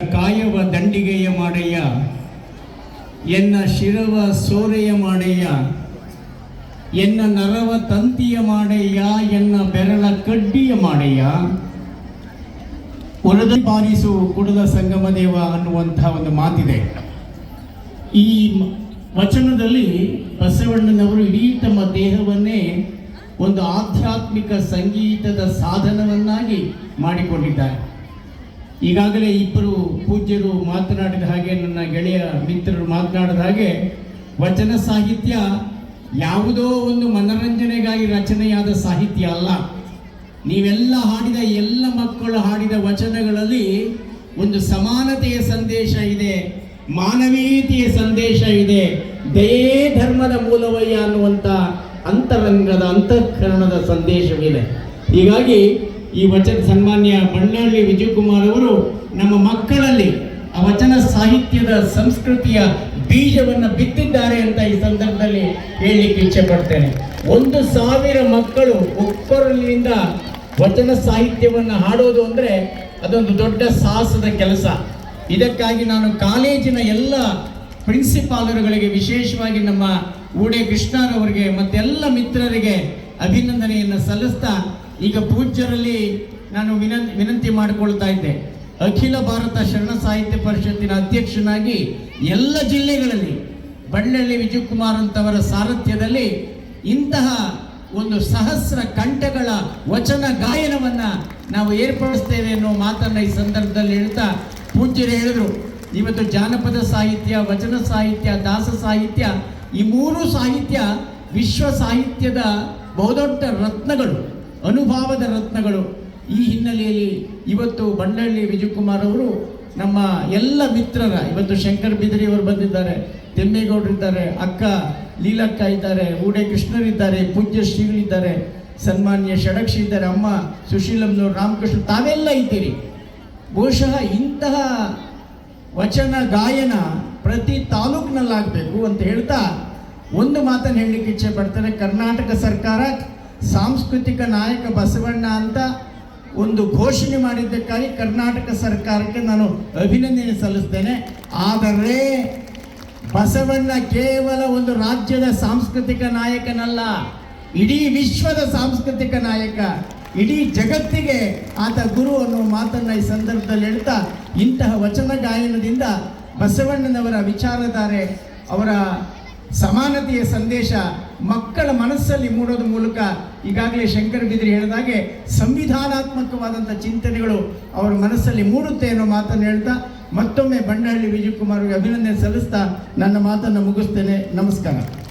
ಕಾಯವ ದಂಡಿಗೆಯ ಮಾಡಯ್ಯ ಎನ್ನ ಶಿರವ ಸೋರೆಯ ಮಾಡಯ್ಯ ಎನ್ನ ನರವ ತಂತಿಯ ಮಾಡಯ್ಯ ಎನ್ನ ಬೆರಳ ಕಡ್ಡಿಯ ಮಾಡಯ್ಯ ಒರದ ಪಾಲಿಸು ಕುಡದ ಸಂಗಮದೇವ ಅನ್ನುವಂತಹ ಒಂದು ಮಾತಿದೆ. ಈ ವಚನದಲ್ಲಿ ಬಸವಣ್ಣನವರು ಇಡೀ ತಮ್ಮ ದೇಹವನ್ನೇ ಒಂದು ಆಧ್ಯಾತ್ಮಿಕ ಸಂಗೀತದ ಸಾಧನವನ್ನಾಗಿ ಮಾಡಿಕೊಂಡಿದ್ದಾರೆ. ಈಗಾಗಲೇ ಇಬ್ಬರು ಪೂಜ್ಯರು ಮಾತನಾಡಿದ ಹಾಗೆ ನನ್ನ ಗೆಳೆಯ ಮಿತ್ರರು ಮಾತನಾಡಿದ ಹಾಗೆ ವಚನ ಸಾಹಿತ್ಯ ಯಾವುದೋ ಒಂದು ಮನರಂಜನೆಗಾಗಿ ರಚನೆಯಾದ ಸಾಹಿತ್ಯ ಅಲ್ಲ. ನೀವೆಲ್ಲ ಹಾಡಿದ ಎಲ್ಲ ಮಕ್ಕಳು ಹಾಡಿದ ವಚನಗಳಲ್ಲಿ ಒಂದು ಸಮಾನತೆಯ ಸಂದೇಶ ಇದೆ, ಮಾನವೀಯತೆಯ ಸಂದೇಶ ಇದೆ. ದಯೇ ಧರ್ಮದ ಮೂಲವಯ್ಯ ಅನ್ನುವಂಥ ಅಂತರಂಗದ, ಅಂತಃಕರಣದ ಸಂದೇಶವಿದೆ. ಹೀಗಾಗಿ ಈ ವಚನ ಸನ್ಮಾನ್ಯ ಬಣ್ಣಳ್ಳಿ ವಿಜಯಕುಮಾರ್ ಅವರು ನಮ್ಮ ಮಕ್ಕಳಲ್ಲಿ ಆ ವಚನ ಸಾಹಿತ್ಯದ ಸಂಸ್ಕೃತಿಯ ಬೀಜವನ್ನು ಬಿತ್ತಿದ್ದಾರೆ ಅಂತ ಈ ಸಂದರ್ಭದಲ್ಲಿ ಹೇಳಲಿಕ್ಕೆ ಇಚ್ಛೆ ಪಡ್ತೇನೆ. ಒಂದು ಸಾವಿರ ಮಕ್ಕಳು ಒಕ್ಕೊರಲಿನಿಂದ ವಚನ ಸಾಹಿತ್ಯವನ್ನು ಹಾಡೋದು ಅಂದರೆ ಅದೊಂದು ದೊಡ್ಡ ಸಾಹಸದ ಕೆಲಸ. ಇದಕ್ಕಾಗಿ ನಾನು ಕಾಲೇಜಿನ ಎಲ್ಲ ಪ್ರಿನ್ಸಿಪಾಲರುಗಳಿಗೆ, ವಿಶೇಷವಾಗಿ ನಮ್ಮ ಊಡೆ ಕೃಷ್ಣರವರಿಗೆ ಮತ್ತೆಲ್ಲ ಮಿತ್ರರಿಗೆ ಅಭಿನಂದನೆಯನ್ನು ಸಲ್ಲಿಸ್ತಾ ಈಗ ಪೂಜ್ಯರಲ್ಲಿ ನಾನು ವಿನಂತಿ ವಿನಂತಿ ಮಾಡಿಕೊಳ್ತಾ ಇದ್ದೆ. ಅಖಿಲ ಭಾರತ ಶರಣ ಸಾಹಿತ್ಯ ಪರಿಷತ್ತಿನ ಅಧ್ಯಕ್ಷನಾಗಿ ಎಲ್ಲ ಜಿಲ್ಲೆಗಳಲ್ಲಿ ಬಳ್ಳಳ್ಳಿ ವಿಜಯಕುಮಾರ್ ಅಂತವರ ಸಾರಥ್ಯದಲ್ಲಿ ಇಂತಹ ಒಂದು ಸಹಸ್ರ ಕಂಠಗಳ ವಚನ ಗಾಯನವನ್ನ ನಾವು ಏರ್ಪಡಿಸ್ತೇವೆ ಅನ್ನೋ ಮಾತನ್ನ ಈ ಸಂದರ್ಭದಲ್ಲಿ ಹೇಳ್ತಾ ಪೂಜ್ಯರು ಹೇಳಿದ್ರು. ಇವತ್ತು ಜಾನಪದ ಸಾಹಿತ್ಯ, ವಚನ ಸಾಹಿತ್ಯ, ದಾಸ ಸಾಹಿತ್ಯ, ಈ ಮೂರು ಸಾಹಿತ್ಯ ವಿಶ್ವ ಸಾಹಿತ್ಯದ ಬಹುದೊಡ್ಡ ರತ್ನಗಳು. ಅನುಭಾವದ ರತ್ನಗಳು. ಈ ಹಿನ್ನೆಲೆಯಲ್ಲಿ ಇವತ್ತು ಬಂಡಳ್ಳಿ ವಿಜಯಕುಮಾರ್ ಅವರು ನಮ್ಮ ಎಲ್ಲ ಮಿತ್ರರ, ಇವತ್ತು ಶಂಕರ್ ಬಿದರಿಯವರು ಬಂದಿದ್ದಾರೆ ತೆಮ್ಮೇಗೌಡರಿದ್ದಾರೆ ಅಕ್ಕ ಲೀಲಕ್ಕ ಇದ್ದಾರೆ, ಊಡೆ ಕೃಷ್ಣರಿದ್ದಾರೆ ಪೂಜ್ಯ ಶ್ರೀಗಳಿದ್ದಾರೆ ಸನ್ಮಾನ್ಯ ಷಡಕ್ಷಿ ಇದ್ದಾರೆ, ಅಮ್ಮ ಸುಶೀಲಮ್ನವರು, ರಾಮಕೃಷ್ಣ, ತಾವೆಲ್ಲ ಇದ್ದೀರಿ. ಬಹುಶಃ ಇಂತಹ ವಚನ, ಗಾಯನ ಪ್ರತಿ ತಾಲೂಕಿನಲ್ಲಾಗಬೇಕು ಅಂತ ಹೇಳ್ತಾ ಒಂದು ಮಾತನ್ನು ಹೇಳಲಿಕ್ಕೆ ಇಚ್ಛೆ ಪಡ್ತಾರೆ ಕರ್ನಾಟಕ ಸರ್ಕಾರ ಸಾಂಸ್ಕೃತಿಕ ನಾಯಕ ಬಸವಣ್ಣ ಅಂತ ಒಂದು ಘೋಷಣೆ ಮಾಡಿದ್ದಕ್ಕಾಗಿ ಕರ್ನಾಟಕ ಸರ್ಕಾರಕ್ಕೆ ನಾನು ಅಭಿನಂದನೆ ಸಲ್ಲಿಸ್ತೇನೆ. ಆದರೆ ಬಸವಣ್ಣ ಕೇವಲ ಒಂದು ರಾಜ್ಯದ ಸಾಂಸ್ಕೃತಿಕ ನಾಯಕನಲ್ಲ, ಇಡೀ ವಿಶ್ವದ ಸಾಂಸ್ಕೃತಿಕ ನಾಯಕ, ಇಡೀ ಜಗತ್ತಿಗೆ ಆತ ಗುರು ಅನ್ನುವ ಮಾತನ್ನ ಈ ಸಂದರ್ಭದಲ್ಲಿ ಹೇಳ್ತಾ ಇಂತಹ ವಚನ ಗಾಯನದಿಂದ ಬಸವಣ್ಣನವರ ವಿಚಾರಧಾರೆ ಅವರ ಸಮಾನತೆಯ ಸಂದೇಶ ಮಕ್ಕಳ ಮನಸ್ಸಲ್ಲಿ ಮೂಡೋದ್ರ ಮೂಲಕ ಈಗಾಗಲೇ ಶಂಕರ ಬಿದ್ರಿ ಹೇಳಿದಾಗೆ ಸಂವಿಧಾನಾತ್ಮಕವಾದಂಥ ಚಿಂತನೆಗಳು ಅವರ ಮನಸ್ಸಲ್ಲಿ ಮೂಡುತ್ತೆ ಅನ್ನೋ ಮಾತನ್ನು ಹೇಳ್ತಾ ಮತ್ತೊಮ್ಮೆ ಬಂಡಹಳ್ಳಿ ವಿಜಯಕುಮಾರ್ಗೆ ಅಭಿನಂದನೆ ಸಲ್ಲಿಸ್ತಾ ನನ್ನ ಮಾತನ್ನು ಮುಗಿಸ್ತೇನೆ. ನಮಸ್ಕಾರ.